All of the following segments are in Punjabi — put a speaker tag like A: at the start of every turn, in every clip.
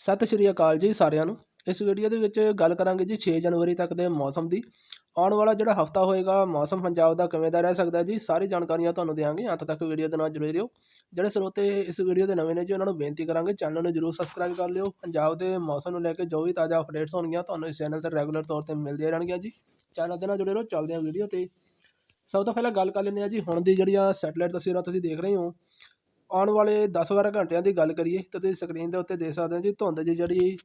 A: ਸਤਿ ਸ਼੍ਰੀ ਅਕਾਲ ਜੀ ਸਾਰਿਆਂ ਨੂੰ। ਇਸ ਵੀਡੀਓ ਦੇ ਵਿੱਚ ਗੱਲ ਕਰਾਂਗੇ ਜੀ 6 ਜਨਵਰੀ ਤੱਕ ਦੇ ਮੌਸਮ ਦੀ। ਆਉਣ ਵਾਲਾ ਜਿਹੜਾ ਹਫਤਾ ਹੋਏਗਾ, ਮੌਸਮ ਪੰਜਾਬ ਦਾ ਕਿਵੇਂ ਦਾ ਰਹਿ ਸਕਦਾ ਜੀ, ਸਾਰੀ ਜਾਣਕਾਰੀਆਂ ਤੁਹਾਨੂੰ ਦੇਵਾਂਗੇ ਅੰਤ ਤੱਕ ਵੀਡੀਓ ਦੇ ਨਾਲ ਜੁੜੇ ਰਹੋ। ਜਿਹੜੇ ਸਰੋਤੇ ਇਸ ਵੀਡੀਓ ਦੇ ਨਵੇਂ ਨੇ ਜੀ, ਉਹਨਾਂ ਨੂੰ ਬੇਨਤੀ ਕਰਾਂਗੇ ਚੈਨਲ ਨੂੰ ਜਰੂਰ ਸਬਸਕ੍ਰਾਈਬ ਕਰ ਲਿਓ। ਪੰਜਾਬ ਦੇ ਮੌਸਮ ਨੂੰ ਲੈ ਕੇ ਜੋ ਵੀ ਤਾਜ਼ਾ ਅਪਡੇਟਸ ਹੋਣਗੀਆਂ, ਤੁਹਾਨੂੰ ਇਸ ਚੈਨਲ ਤੇ ਰੈਗੂਲਰ ਤੌਰ ਤੇ ਮਿਲਦੀਆਂ ਰਹਿਣਗੀਆਂ ਜੀ। ਚੈਨਲ ਦੇ ਨਾਲ ਜੁੜੇ ਰਹੋ, ਚੱਲਦੇ ਹਾਂ ਵੀਡੀਓ ਤੇ। ਸਭ ਤੋਂ ਪਹਿਲਾਂ ਗੱਲ ਕਰ ਲੈਂਦੇ ਹਾਂ ਜੀ, ਹੁਣ ਦੀ ਜਿਹੜੀਆਂ ਸੈਟਲਾਈਟ ਤਸਵੀਰਾਂ ਤੁਸੀਂ ਦੇਖ ਰਹੇ ਹੋ ਆਉਣ ਵਾਲੇ ਦਸ ਬਾਰਾਂ ਘੰਟਿਆਂ ਦੀ ਗੱਲ ਕਰੀਏ ਤਾਂ ਤੁਸੀਂ ਸਕਰੀਨ ਦੇ ਉੱਤੇ ਦੇਖ ਸਕਦੇ ਹੋ ਜੀ, ਧੁੰਦ ਦੀ ਜਿਹੜੀ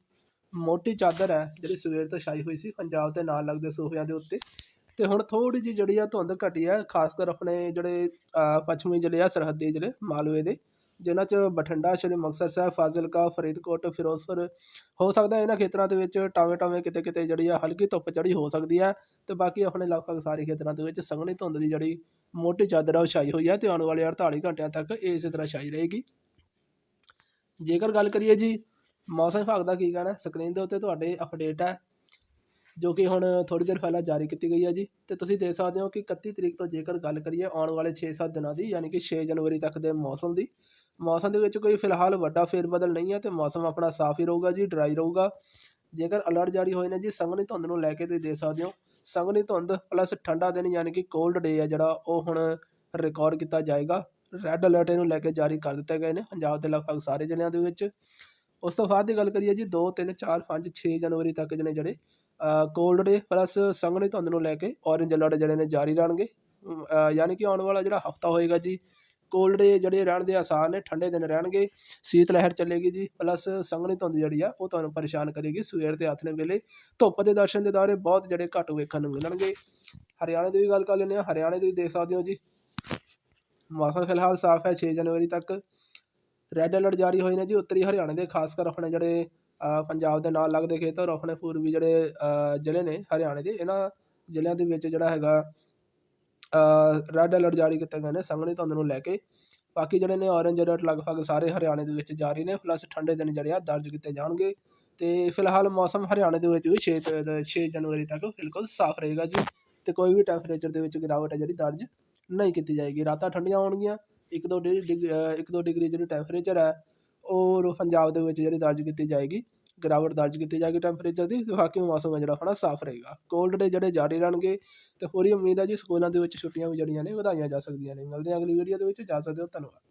A: ਮੋਟੀ ਚਾਦਰ ਹੈ, ਜਿਹੜੀ ਸਵੇਰ ਤੋਂ ਛਾਈ ਹੋਈ ਸੀ, ਪੰਜਾਬ ਦੇ ਨਾਲ ਲੱਗਦੇ ਸੂਬਿਆਂ ਦੇ ਉੱਤੇ। ਤੇ ਹੁਣ ਥੋੜੀ ਜਿਹੀ ਜਿਹੜੀ ਆ ਧੁੰਦ ਘਟੀ ਹੈ, ਖਾਸ ਕਰ ਆਪਣੇ ਜਿਹੜੇ ਪੱਛਮੀ ਜ਼ਿਲ੍ਹੇ ਆ ਸਰਹੱਦੀ ਜ਼ਿਲ੍ਹੇ ਮਾਲਵੇ ਦੇ। ਜਿਨ੍ਹਾਂ 'ਚ ਬਠਿੰਡਾ, ਸ਼੍ਰੀ ਮੁਕਤਸਰ ਸਾਹਿਬ, ਫਾਜ਼ਿਲਕਾ, ਫਰੀਦਕੋਟ, ਫਿਰੋਜ਼ਪੁਰ। ਹੋ ਸਕਦਾ ਇਹਨਾਂ ਖੇਤਰਾਂ ਦੇ ਵਿੱਚ ਟਾਵੇਂ ਟਾਵੇਂ ਕਿਤੇ ਕਿਤੇ ਜਿਹੜੀ ਆ ਹਲਕੀ ਧੁੱਪ ਚੜੀ ਹੋ ਸਕਦੀ ਹੈ ਤੇ ਬਾਕੀ ਆਪਣੇ ਲਗਭਗ ਸਾਰੇ ਖੇਤਰਾਂ ਦੇ ਵਿੱਚ ਸੰਘਣੀ ਧੁੰਦ ਦੀ ਜਿਹੜੀ ਮੋਟੀ ਚਾਦਰ ਆ ਉਹ ਛਾਈ ਹੋਈ ਹੈ ਤੇ ਆਉਣ ਵਾਲੇ 48 ਘੰਟਿਆਂ ਤੱਕ ਇਹ ਇਸੇ ਤਰ੍ਹਾਂ ਛਾਈ ਰਹੇਗੀ। ਜੇਕਰ ਗੱਲ ਕਰੀਏ ਜੀ, ਮੌਸਮ ਵਿਭਾਗ ਦਾ ਕੀ ਕਹਿਣਾ? ਸਕਰੀਨ ਦੇ ਉੱਤੇ ਤੁਹਾਡੇ ਅਪਡੇਟ ਹੈ ਜੋ ਕਿ ਹੁਣ ਥੋੜੀ ਦੇਰ ਪਹਿਲਾਂ ਜਾਰੀ ਕੀਤੀ ਗਈ ਹੈ ਜੀ। ਤੇ ਤੁਸੀਂ ਦੇਖ ਸਕਦੇ ਹੋ ਕਿ 31 ਤਰੀਕ ਤੋਂ ਜੇਕਰ ਗੱਲ ਕਰੀਏ, ਆਉਣ ਵਾਲੇ 6-7 ਦਿਨਾਂ ਦੀ, ਯਾਨੀ ਕਿ 6 ਜਨਵਰੀ ਤੱਕ ਦੇ ਮੌਸਮ ਦੀ ਮੌਸਮ ਦੇ ਵਿੱਚ ਕੋਈ ਫਿਲਹਾਲ ਵੱਡਾ ਫੇਰਬਦਲ ਨਹੀਂ ਹੈ ਤੇ ਮੌਸਮ ਆਪਣਾ ਸਾਫ਼ ਹੀ ਰਹੂਗਾ ਜੀ ਡਰਾਈ ਰਹੂਗਾ। ਜੇਕਰ ਅਲਰਟ ਜਾਰੀ ਹੋਏ ਨੇ ਜੀ, ਸੰਘਣੀ ਧੁੰਦ ਨੂੰ ਲੈ ਕੇ ਤੁਸੀਂ ਦੇਖ ਸਕਦੇ ਹੋ। ਸੰਘਣੀ ਧੁੰਦ ਪਲੱਸ ਠੰਡਾ ਦਿਨ ਯਾਨੀ ਕਿ ਕੋਲਡ ਡੇ ਹੈ ਜਿਹੜਾ, ਉਹ ਹੁਣ ਰਿਕਾਰਡ ਕੀਤਾ ਜਾਏਗਾ। ਰੈੱਡ ਅਲਰਟ ਇਹਨੂੰ ਲੈ ਕੇ ਜਾਰੀ ਕਰ ਦਿੱਤੇ ਗਏ ਨੇ ਪੰਜਾਬ ਦੇ ਲਗਭਗ ਸਾਰੇ ਜ਼ਿਲ੍ਹਿਆਂ ਦੇ ਵਿੱਚ। ਉਸ ਤੋਂ ਬਾਅਦ ਦੀ ਗੱਲ ਕਰੀਏ ਜੀ 2 3 4 5 6 ਜਨਵਰੀ ਤੱਕ ਜਿਹੜੇ ਜਿਹੜੇ ਕੋਲਡ ਡੇ ਪਲੱਸ ਸੰਘਣੀ ਧੁੰਦ ਨੂੰ ਲੈ ਕੇ ਔਰੇਂਜ ਅਲਰਟ ਜਿਹੜੇ ਨੇ ਜਾਰੀ ਰਹਿਣਗੇ। ਯਾਨੀ ਕਿ ਆਉਣ ਵਾਲਾ ਜਿਹੜਾ ਹਫਤਾ ਹੋਏਗਾ ਜੀ ਕੋਲਡ ਡੇ ਜਿਹੜੇ ਰਹਿਣ ਦੇ ਆਸਾਰ ਨੇ, ਠੰਡੇ ਦਿਨ ਰਹਿਣਗੇ, ਸੀਤ ਲਹਿਰ ਚੱਲੇਗੀ ਜੀ, ਪਲੱਸ ਸੰਘਣੀ ਧੁੰਦ ਜਿਹੜੀ ਆ, ਉਹ ਤੁਹਾਨੂੰ ਪਰੇਸ਼ਾਨ ਕਰੇਗੀ, ਸਵੇਰ ਤੇ ਆਥਣੇ ਵੇਲੇ। ਧੁੱਪ ਦੇ ਦਰਸ਼ਨ ਦੇ ਦੌਰੇ ਬਹੁਤ ਜਿਹੜੇ ਘੱਟ ਵੇਖਣ ਨੂੰ ਮਿਲਣਗੇ। ਹਰਿਆਣੇ ਦੀ ਵੀ ਗੱਲ ਕਰ ਲੈਂਦੇ ਹਾਂ, ਹਰਿਆਣੇ ਦੀ ਦੇਖ ਸਕਦੇ ਹੋ ਜੀ। ਮੌਸਮ ਫਿਲਹਾਲ ਸਾਫ਼ ਹੈ 6 ਜਨਵਰੀ ਤੱਕ। ਰੈੱਡ ਅਲਰਟ ਜਾਰੀ ਹੋਏ ਨੇ ਜੀ, ਉੱਤਰੀ ਹਰਿਆਣੇ ਦੇ, ਖਾਸ ਕਰ ਆਪਣੇ ਜਿਹੜੇ ਪੰਜਾਬ ਦੇ ਨਾਲ ਲੱਗਦੇ ਖੇਤਰ, ਆਪਣੇ ਪੂਰਬੀ ਜਿਹੜੇ ਜ਼ਿਲ੍ਹੇ ਨੇ ਹਰਿਆਣੇ ਦੇ, ਇਹਨਾਂ ਜ਼ਿਲ੍ਹਿਆਂ ਦੇ ਵਿੱਚ ਜਿਹੜਾ ਹੈਗਾ ਰੈੱਡ ਅਲਰਟ ਜਾਰੀ ਕੀਤੇ ਗਏ ਨੇ, ਸੰਘਣੀ ਧੁੰਦ ਨੂੰ ਲੈ ਕੇ। ਬਾਕੀ ਜਿਹੜੇ ਨੇ ਔਰੇਂਜ ਅਲਰਟ ਲਗਭਗ ਸਾਰੇ ਹਰਿਆਣੇ ਦੇ ਵਿੱਚ ਜਾਰੀ ਨੇ ਪਲੱਸ ਠੰਡੇ ਦਿਨ ਜਿਹੜੇ ਆ ਦਰਜ ਕੀਤੇ ਜਾਣਗੇ। ਤੇ ਫਿਲਹਾਲ ਮੌਸਮ ਹਰਿਆਣੇ ਦੇ ਵਿੱਚ ਵੀ 6 6 ਜਨਵਰੀ ਤੱਕ ਬਿਲਕੁਲ ਸਾਫ਼ ਰਹੇਗਾ ਜੀ। ਤੇ ਕੋਈ ਵੀ ਟੈਂਪਰੇਚਰ ਦੇ ਵਿੱਚ ਗਿਰਾਵਟ ਹੈ ਜਿਹੜੀ ਦਰਜ ਨਹੀਂ ਕੀਤੀ ਜਾਏਗੀ। ਰਾਤਾਂ ਠੰਡੀਆਂ ਹੋਣਗੀਆਂ, ਇੱਕ ਦੋ ਡਿਗਰੀ ਇੱਕ ਦੋ ਡਿਗਰੀ ਜਿਹੜੀ ਟੈਂਪਰੇਚਰ ਹੈ ਉਹ ਪੰਜਾਬ ਦੇ ਵਿੱਚ ਜਿਹੜੀ ਦਰਜ ਕੀਤੀ ਜਾਏਗੀ। ਗਿਰਾਵਟ ਦਰਜ ਕੀਤੀ ਜਾਏਗੀ ਟੈਂਪਰੇਚਰ ਦੀ, ਬਾਕੀ ਮੌਸਮ ਹੈ ਜਿਹੜਾ ਹੋਣਾ ਸਾਫ਼ ਰਹੇਗਾ। ਕੋਲਡ ਡੇ ਜਿਹੜੇ ਜਾਰੀ ਰਹਿਣਗੇ, ਤੇ ਹੀ ਉਮੀਦ ਹੈ ਜੀ ਸਕੂਲਾਂ ਦੇ ਵਿੱਚ ਛੁੱਟੀਆਂ ਵੀ ਜਿਹੜੀਆਂ ਨੇ, ਵਧਾਈਆਂ ਜਾ ਸਕਦੀਆਂ ਨੇ। ਮਿਲਦੇ ਹਾਂ ਅਗਲੀ ਵੀਡੀਓ ਦੇ ਵਿੱਚ ਜਾ ਸਕਦੇ ਹੋ ਧੰਨਵਾਦ।